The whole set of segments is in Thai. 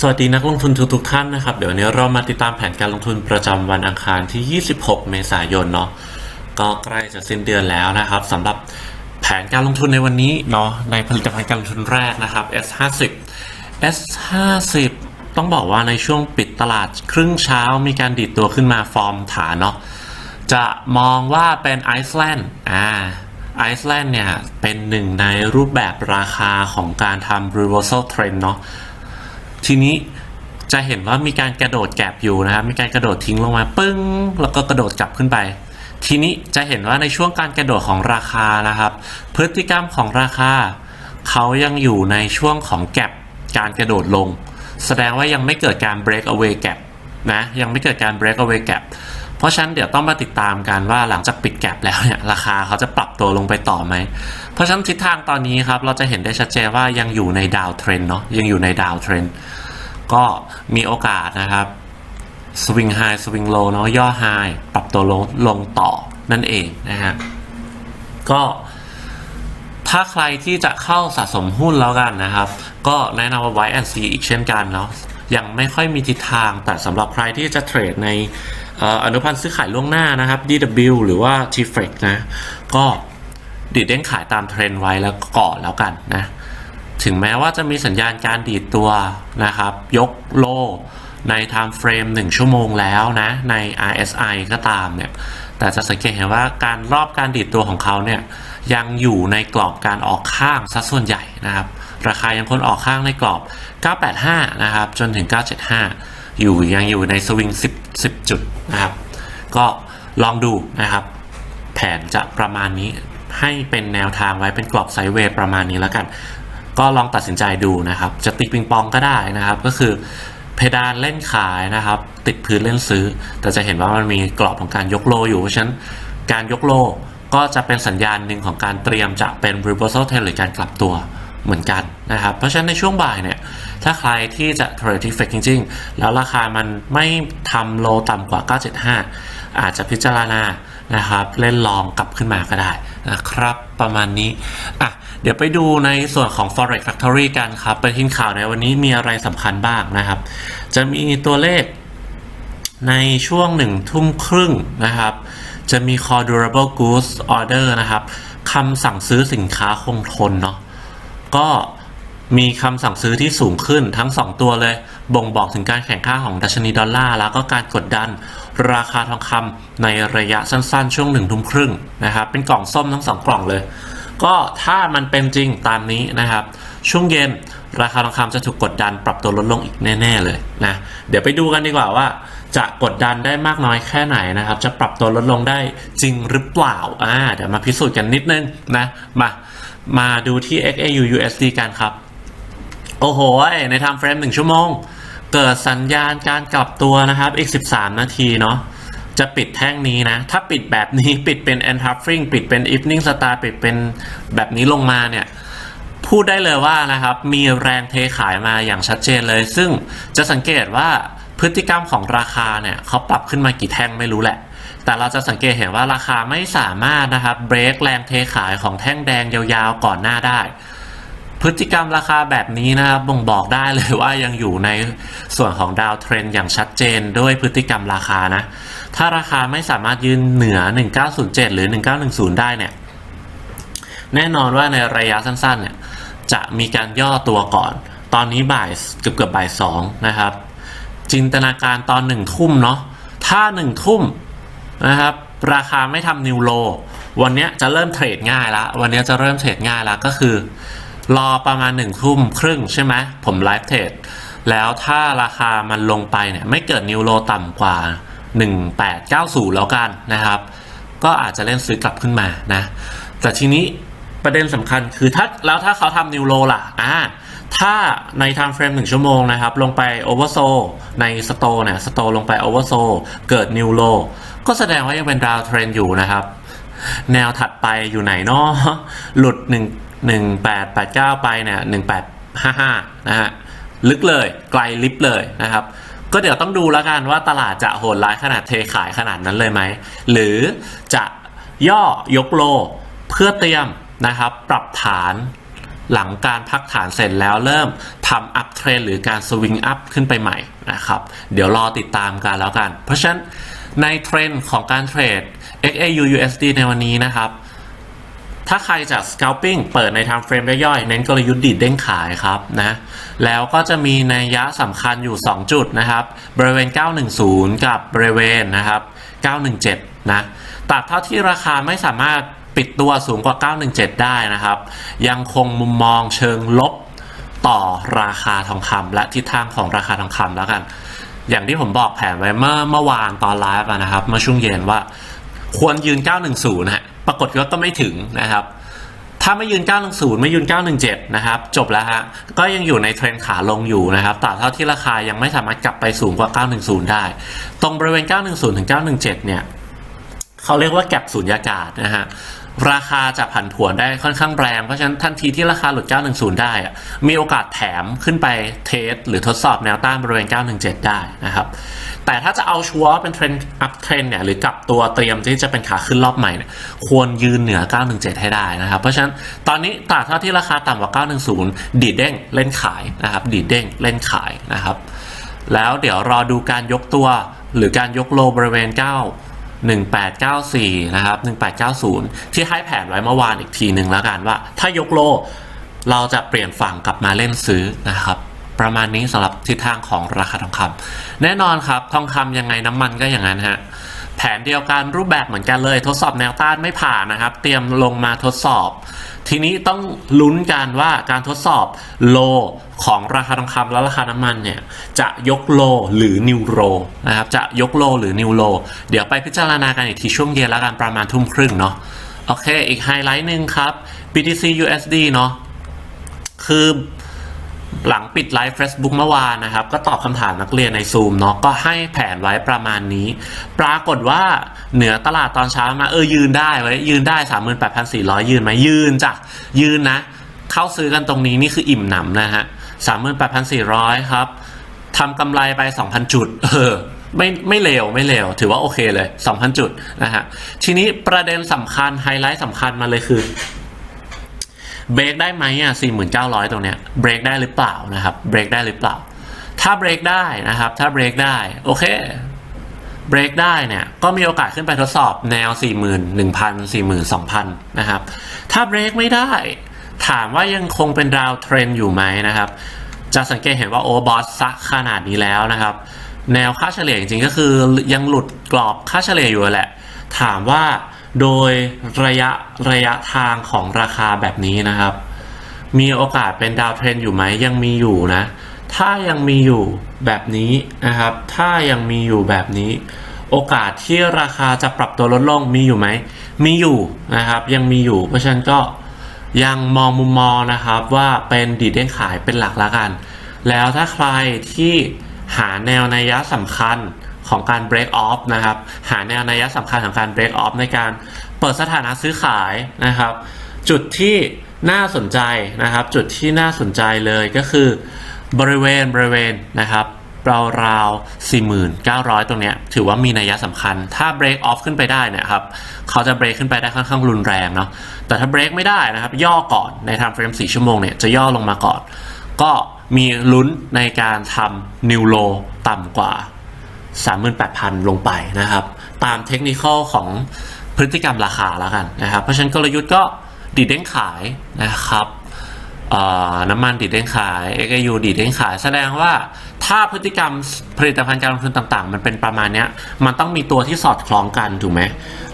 สวัสดีนักลงทุนทุกๆท่านนะครับ เดี๋ยวนนี้เรามาติดตามแผนการลงทุนประจำวันอังคารที่ 26 เมษายนเนาะก็ใกล้จะสิ้นเดือนแล้วนะครับสำหรับแผนการลงทุนในวันนี้เนาะในผลิตภัณฑ์การลงทุนแรกนะครับ S50 S50 ต้องบอกว่าในช่วงปิดตลาดครึ่งเช้ามีการดีดตัวขึ้นมาฟอร์มฐานเนาะจะมองว่าเป็นไอซ์แลนด์อ่าไอซ์แลนด์เนี่ยเป็นหนึ่งในรูปแบบราคาของการทำ reversal trend เนาะ ทีนี้จะเห็นว่ามีการกระโดดแกลบอยู่นะครับ มีการกระโดดทิ้งลงมาปึ้ง แล้วก็กระโดดกลับขึ้นไป ทีนี้จะเห็นว่าในช่วงการกระโดดของราคานะครับ พฤติกรรมของราคาเขายังอยู่ในช่วงของแกลบการกระโดดลง แสดงว่ายังไม่เกิดการ break away gap นะ ยังไม่เกิดการ break away gap เพราะฉะนั้นเดี๋ยวต้องมาติดตามกันว่าหลังจากปิดแกลบแล้วเนี่ยราคาเขาจะปรับตัวลงไปต่อไหม เพราะฉะนั้นทิศทางตอนนี้ครับเราจะเห็นได้ชัดเจนว่ายังอยู่ในดาวเทรนเนาะยังอยู่ในดาวเทรนก็มีโอกาสนะครับสวิงไฮสวิงโลเนาะย่อไฮปรับตัวลงลงต่อนั่นเองนะฮะก็ถ้าใครที่จะเข้าสะสมหุ้นแล้วกันนะครับ ก็แนะนำว่าไว้แอนซีอีกเช่นกันเนาะยังไม่ค่อยมีทิศทางแต่สำหรับใครที่จะเทรดใน อนุพันธ์ซื้อขายล่วงหน้านะครับ DW หรือว่า t f e x นะ ก็ดีดเด้งขายตามเทรนด์ไว้แล้วก่อนแล้วกันนะ ถึงแม้ว่าจะมีสัญญาณการดีดตัวนะครับ ยกโลใน time frame 1 ชั่วโมงแล้วนะใน RSI ก็ตามเนี่ย แต่จะสังเกตเห็นว่าการรอบการดีดตัวของเขาเนี่ยยังอยู่ในกรอบการออกข้างซะส่วนใหญ่นะครับ ราคายังคงออกข้างในกรอบ 985 นะครับ จนถึง 975 อยู่ยังอยู่ในสวิง10 10 จุดนะครับ ก็ลองดูนะครับ แผนจะประมาณนี้ให้เป็นแนวทางไว้เป็นกรอบไซด์เวย์ประมาณนี้แล้วกัน ก็ลองตัดสินใจดูนะครับ จะตีปิงปองก็ได้นะครับ ก็คือเพดานเล่นขายนะครับ ติดพื้นเล่นซื้อ แต่จะเห็นว่ามันมีกรอบของการยกโลอยู่ เพราะฉะนั้นการยกโลก็จะเป็นสัญญาณหนึ่งของการเตรียมจะเป็น reversal trend หรือการกลับตัวเหมือนกันนะครับ เพราะฉะนั้นในช่วงบ่ายเนี่ย ถ้าใครที่จะเทรดที่เฟกจริงๆแล้วราคามันไม่ทำโลต่ำกว่า 975 อาจจะพิจารณานะครับ เล่นลองกลับขึ้นมาก็ได้นะครับประมาณนี้อะเดี๋ยวไปดูในส่วนของ forex factory กันครับไปทินข่าวในวันนี้มีอะไรสำคัญบ้างนะครับ จะมีตัวเลขในช่วงหนึ่งทุ่มครึ่งนะครับ จะมี core durable goods order นะครับคำสั่งซื้อสินค้าคงทนเนาะก็ มีคำสั่งซื้อที่สูงขึ้นทั้ง 2 ตัวเลย บ่งบอกถึงการแข่งข้าของดัชนีดอลลาร์แล้วก็การกดดัน ราคาทองคำในระยะสั้นๆ ช่วงหนึ่งทุ่มครึ่งนะครับเป็นกล่องส้มทั้งสองกล่องเลย ก็ถ้ามันเป็นจริงตามนี้นะครับ ช่วงเย็นราคาทองคำจะถูกกดดันปรับตัวลดลงอีกแน่ ๆเลยนะเดี๋ยวไปดูกันดีกว่าว่า จะกดดันได้มากน้อยแค่ไหนนะครับ จะปรับตัวลดลงได้จริงหรือเปล่าอ่าเดี๋ยวมาพิสูจน์กันนิดนึงนะมามาดูที่ XAU USD กันครับ โอ้โห ใน time frame 1ชั่วโมง เกิดสัญญาณการกลับตัวนะครับ อีก 13 นาทีเนาะจะปิดแท่งนี้นะ ถ้าปิดแบบนี้ปิดเป็น end halving ปิดเป็น evening star ปิดเป็นแบบนี้ลงมาเนี่ย พูดได้เลยว่านะครับ มีแรงเทขายมาอย่างชัดเจนเลย ซึ่งจะสังเกตว่าพฤติกรรมของราคาเนี่ยเขาปรับขึ้นมากี่แท่งไม่รู้แหละ แต่เราจะสังเกตเห็นว่าราคาไม่สามารถนะครับเบรกแรงเทขายของแท่งแดงยาวๆก่อนหน้าได้ พฤติกรรมราคาแบบนี้นะครับบ่งบอกได้เลยว่ายังอยู่ในส่วนของดาวเทรนอย่างชัดเจนด้วยพฤติกรรมราคานะ ถ้าราคาไม่สามารถยืนเหนือ 1907 หรือ 1910 ได้เนี่ย แน่นอนว่าในระยะสั้นๆ เนี่ย จะมีการย่อตัวก่อน ตอนนี้บ่ายเกือบเกือบบ่ายสองนะครับ จินตนาการตอนหนึ่งทุ่มเนาะ ถ้าหนึ่งทุ่มนะครับราคาไม่ทำนิวโล วันนี้จะเริ่มเทรดง่ายละ วันนี้จะเริ่มเทรดง่ายละก็คือ รอประมาณหนึ่งทุ่มครึ่งใช่ไหมผมไลฟ์เทรดแล้วถ้าราคามันลงไปเนี่ยไม่เกิดนิวโลต่ำกว่า 1890 แล้วกันนะครับ ก็อาจจะเล่นซื้อกลับขึ้นมานะ แต่ทีนี้ประเด็นสำคัญคือถ้าแล้วถ้าเขาทำนิวโลล่ะอ่าถ้าใน time frame 1 ชั่วโมงนะครับ ลงไปโอเวอร์โซในสโตเนี่ยสโตลงไปโอเวอร์โซเกิดนิวโลก็แสดงว่ายังเป็นดาวเทรนอยู่นะครับ แนวถัดไปอยู่ไหนเนาะหลุด1 1889 ไปเนี่ย1855 นะฮะ ลึกเลยไกลลิฟต์เลยนะครับ ก็เดี๋ยวต้องดูแล้วกันว่าตลาดจะโหดร้ายขนาดเทขายขนาดนั้นเลยไหม หรือจะย่อยกโลเพื่อเตรียมนะครับ ปรับฐานหลังการพักฐานเสร็จแล้วเริ่มทำอัพเทรนหรือการสวิงอัพขึ้นไปใหม่นะครับ เดี๋ยวรอติดตามกันแล้วกัน เพราะฉะนั้นในเทรนของการเทรด XAU USD ในวันนี้นะครับ ถ้าใครจะ scalping เปิดใน time frame ย่อยๆ เน้นกลยุทธ์ดีดเด้งขายครับนะแล้วก็จะมีนัยยะสำคัญอยู่ 2 จุดนะครับ บริเวณ 910 กับบริเวณนะครับ 917 นะตราบเท่าที่ราคาไม่สามารถปิดตัวสูงกว่า 917 ได้นะครับ ยังคงมุมมองเชิงลบต่อราคาทองคำและทิศทางของราคาทองคำแล้วกัน อย่างที่ผมบอกแผนไว้เมื่อเมื่อวานตอนไลฟ์นะครับ เมื่อช่วงเย็นว่า ควรยืน 910นะฮะ ปรากฏว่าก็ไม่ถึงนะครับ ถ้าไม่ยืน 910 ไม่ยืน 917 นะครับ จบแล้วฮะ ก็ยังอยู่ในเทรนขาลงอยู่นะครับแต่เท่าที่ราคายังไม่สามารถกลับไปสูงกว่า 910 ได้ ตรงบริเวณ 910 ถึง 917 เนี่ยเขาเรียกว่าแก็บสูญญากาศนะฮะ ราคาจะผันผวนได้ค่อนข้างแรง เพราะฉะนั้นทันทีที่ราคาหลุด 910 ได้อะมีโอกาสแถมขึ้นไปเทสหรือทดสอบแนวต้านบริเวณ 917 ได้นะครับ แต่ถ้าจะเอาชัวร์เป็นเทรนด์อัพเทรนเนี่ยหรือกลับตัวเตรียมที่จะเป็นขาขึ้นรอบใหม่เนี่ยควรยืนเหนือ 917 ให้ได้นะครับ เพราะฉะนั้นตอนนี้ตราบเท่าที่ราคาต่ำกว่า 910 ดีดเด้งเล่นขายนะครับ ดีดเด้งเล่นขายนะครับ แล้วเดี๋ยวรอดูการยกตัวหรือการยกโลบริเวณ 9 1894 นะครับ 1890 ที่ให้แผนไว้เมื่อวานอีกทีหนึ่งแล้วกันว่า ถ้ายกโล เราจะเปลี่ยนฝั่งกลับมาเล่นซื้อนะครับ ประมาณนี้สำหรับทิศทางของราคาทองคำแน่นอนครับ ทองคำยังไงน้ำมันก็อย่างนั้นฮะแผนเดียวกันรูปแบบเหมือนกันเลย ทดสอบแนวต้านไม่ผ่านนะครับ เตรียมลงมาทดสอบ ทีนี้ต้องลุ้นกันว่าการทดสอบโลของราคาทองคำและราคาน้ำมันเนี่ยจะยกโลหรือนิวโรนะครับจะยกโลหรือนิวโลเดี๋ยวไปพิจารณากันอีกทีช่วงเย็นแล้วกันประมาณทุ่มครึ่งเนาะโอเค อีกไฮไลท์หนึ่งครับ BTC USD เนาะคือ หลังปิดไลฟ์ Facebook เมื่อวานนะครับ ก็ตอบคำถามนักเรียนใน Zoom เนาะก็ให้แผนไว้ประมาณนี้ ปรากฏว่าเหนือตลาดตอนเช้ามาเออยืนได้ไว้ยืนได้ 38,400 ยืนไหมยืนจ้ะยืนนะ เข้าซื้อกันตรงนี้นี่คืออิ่มหนำนะฮะ 38,400 ครับทำกำไรไป 2,000 จุด เออไม่ไม่เลวไม่เลวถือว่าโอเคเลย 2,000 จุดนะฮะทีนี้ประเด็นสำคัญไฮไลท์สำคัญมาเลยคือ เบรกได้ไหมอะ4,900ตรงเนี้ยเบรกได้หรือเปล่านะครับเบรกได้หรือเปล่า ถ้าเบรกได้นะครับ ถ้าเบรกได้โอเคเบรกได้เนี่ยก็มีโอกาสขึ้นไปทดสอบแนว 41,000 42,000 นะครับ ถ้าเบรกไม่ได้ ถามว่ายังคงเป็นดาวเทรนอยู่ไหมนะครับ จะสังเกตเห็นว่าโอบอสซักขนาดนี้แล้วนะครับ แนวค่าเฉลี่ยจริงๆก็คือยังหลุดกรอบค่าเฉลี่ยอยู่แหละ ถามว่า โดยระยะระยะทางของราคาแบบนี้นะครับ มีโอกาสเป็นดาวเทรนอยู่ไหมยังมีอยู่นะ ถ้ายังมีอยู่แบบนี้นะครับ ถ้ายังมีอยู่แบบนี้ โอกาสที่ราคาจะปรับตัวลดลงมีอยู่ไหมมีอยู่นะครับ ยังมีอยู่ เพราะฉะนั้นก็ยังมองมุมมองนะครับว่าเป็นดีดเด้งขายเป็นหลักละกัน แล้วถ้าใครที่หาแนวนัยยะสำคัญ ของการ break off นะครับ หาแนวนัยยะสำคัญของการ break off ในการเปิดสถานะซื้อขายนะครับ จุดที่น่าสนใจนะครับ จุดที่น่าสนใจเลยก็คือบริเวณบริเวณนะครับราวๆ4,900 ตรงเนี้ยถือว่ามีนัยสำคัญ ถ้า break off ขึ้นไปได้เนี่ยครับเขาจะ break ขึ้นไปได้ค่อนข้างรุนแรงเนาะแต่ถ้า break ไม่ได้นะครับ ย่อก่อนใน time frame 4 ชั่วโมงเนี่ยจะย่อลงมาก่อน ก็มีลุ้นในการทำ new low ต่ำกว่า 38,000 ลงไปนะครับ ตามเทคนิคของพฤติกรรมราคาแล้วกันนะครับ เพราะฉะนั้นกลยุทธ์ก็ดีดเด้งขายนะครับน้ำมันดีดเด้งขาย XAU ดีดเด้งขาย แสดงว่าถ้าพฤติกรรมผลิตภัณฑ์การลงทุนต่างๆ มันเป็นประมาณนี้มันต้องมีตัวที่สอดคล้องกันถูกไหม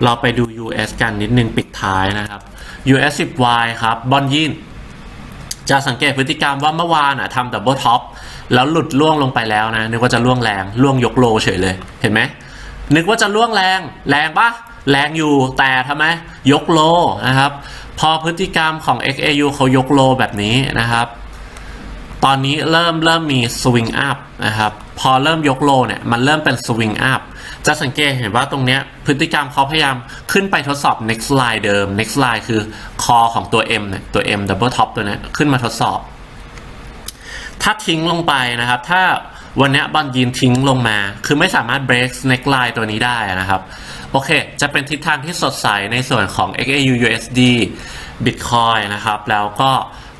เราไปดู US กันนิดนึงปิดท้ายนะครับ US 10Y ครับบอลยิน จะสังเกตพฤติกรรมว่าเมื่อวานอะทำดับเบิลท็อปแล้วหลุดล่วงลงไปแล้วนะ นึกว่าจะล่วงแรงล่วงยกโลเฉยเลยเห็นไหมนึกว่าจะล่วงแรงแรงปะแรงอยู่แต่ทำไมยกโลนะครับ พอพฤติกรรมของ XAU เขายกโลแบบนี้นะครับ ตอนนี้เริ่มเริ่มมีสวิงอัพนะครับ พอเริ่มยกโลเนี่ย มันเริ่มเป็นสวิงอัพ จะสังเกตเห็นว่าตรงเนี้ยพฤติกรรมเขาพยายามขึ้นไปทดสอบ next line เดิม next line คือคอของตัว M เนี่ยตัว M double top ตัวนี้ขึ้นมาทดสอบ ถ้าทิ้งลงไปนะครับ ถ้าวันนี้บอลยินทิ้งลงมา คือไม่สามารถ break neck line ตัวนี้ได้นะครับ โอเค จะเป็นทิศทางที่สดใสในส่วนของ XAU USD Bitcoin นะครับ แล้วก็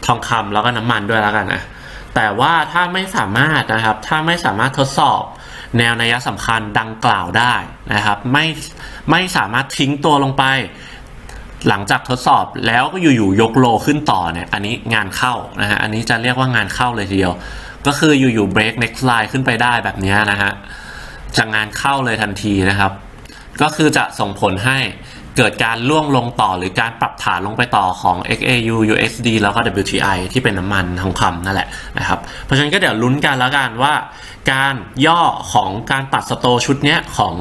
ทองคำแล้วก็น้ำมันด้วยแล้วกันนะแต่ว่าถ้าไม่สามารถนะครับ ถ้าไม่สามารถทดสอบ แนวนัยสำคัญดังกล่าวได้นะครับ ไม่ไม่สามารถทิ้งตัวลงไป หลังจากทดสอบแล้วก็อยู่ๆยกโลขึ้นต่อเนี่ยอันนี้งานเข้านะฮะอันนี้จะเรียกว่างานเข้าเลยทีเดียว ก็คืออยู่ๆ break next line ขึ้นไปได้แบบนี้นะฮะจะงานเข้าเลยทันทีนะครับ ก็คือจะส่งผลให้ เกิดการล่วงลงต่อหรือการปรับฐานลงไปต่อของ XAU USD แล้วก็ WTI ที่เป็นน้ำมันทองคำนั่นแหละนะครับ เพราะฉะนั้นก็เดี๋ยวลุ้นกันแล้วกันว่าการย่อของการตัดสโตชุดเนี้ยของ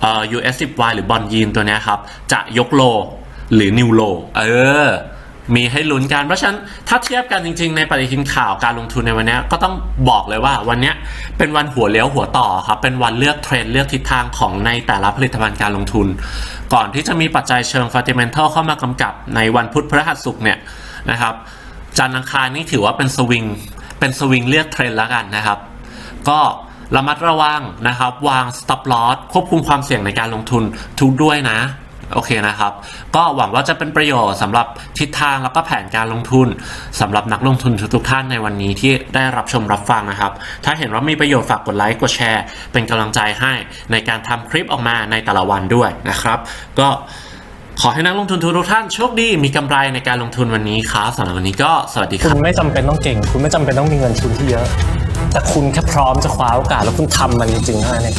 เอ่อ US 10Y หรือบอลยีนตัวเนี้ยครับ จะยกโลหรือนิวโล เออ มีให้ลุ้นกัน เพราะฉะนั้นถ้าเทียบกันจริง ๆ ในปฏิทินข่าวการลงทุนในวันนี้ก็ต้องบอกเลยว่าวันนี้เป็นวันหัวเลี้ยวหัวต่อครับ เป็นวันเลือกเทรนด์เลือกทิศทางของในแต่ละผลิตภัณฑ์การลงทุน ก่อนที่จะมีปัจจัยเชิงฟันเดเมนทัลเข้ามากำกับในวันพุธพฤหัสศุกร์เนี่ยนะครับจันทร์อังคารนี่ถือว่าเป็นสวิงเป็นสวิงเลือกเทรนด์แล้วกันนะครับ ก็ระมัดระวังนะครับ วาง stop loss ควบคุมความเสี่ยงในการลงทุนทุกด้วยนะ โอเคนะครับ ก็หวังว่าจะเป็นประโยชน์สำหรับทิศทางแล้วก็แผนการลงทุนสำหรับนักลงทุนทุกท่านในวันนี้ที่ได้รับชมรับฟังนะครับ ถ้าเห็นว่ามีประโยชน์ฝากกดไลค์กดแชร์ เป็นกำลังใจให้ในการทำคลิปออกมาในแต่ละวันด้วยนะครับ ก็ขอให้นักลงทุนทุกท่านโชคดีมีกำไรในการลงทุนวันนี้ครับสำหรับวันนี้ก็สวัสดีครับ คุณไม่จำเป็นต้องเก่ง คุณไม่จำเป็นต้องมีเงินทุนที่เยอะ แต่คุณแค่พร้อมจะคว้าโอกาสแล้วคุณทำมันจริงๆเท่านั้นเอง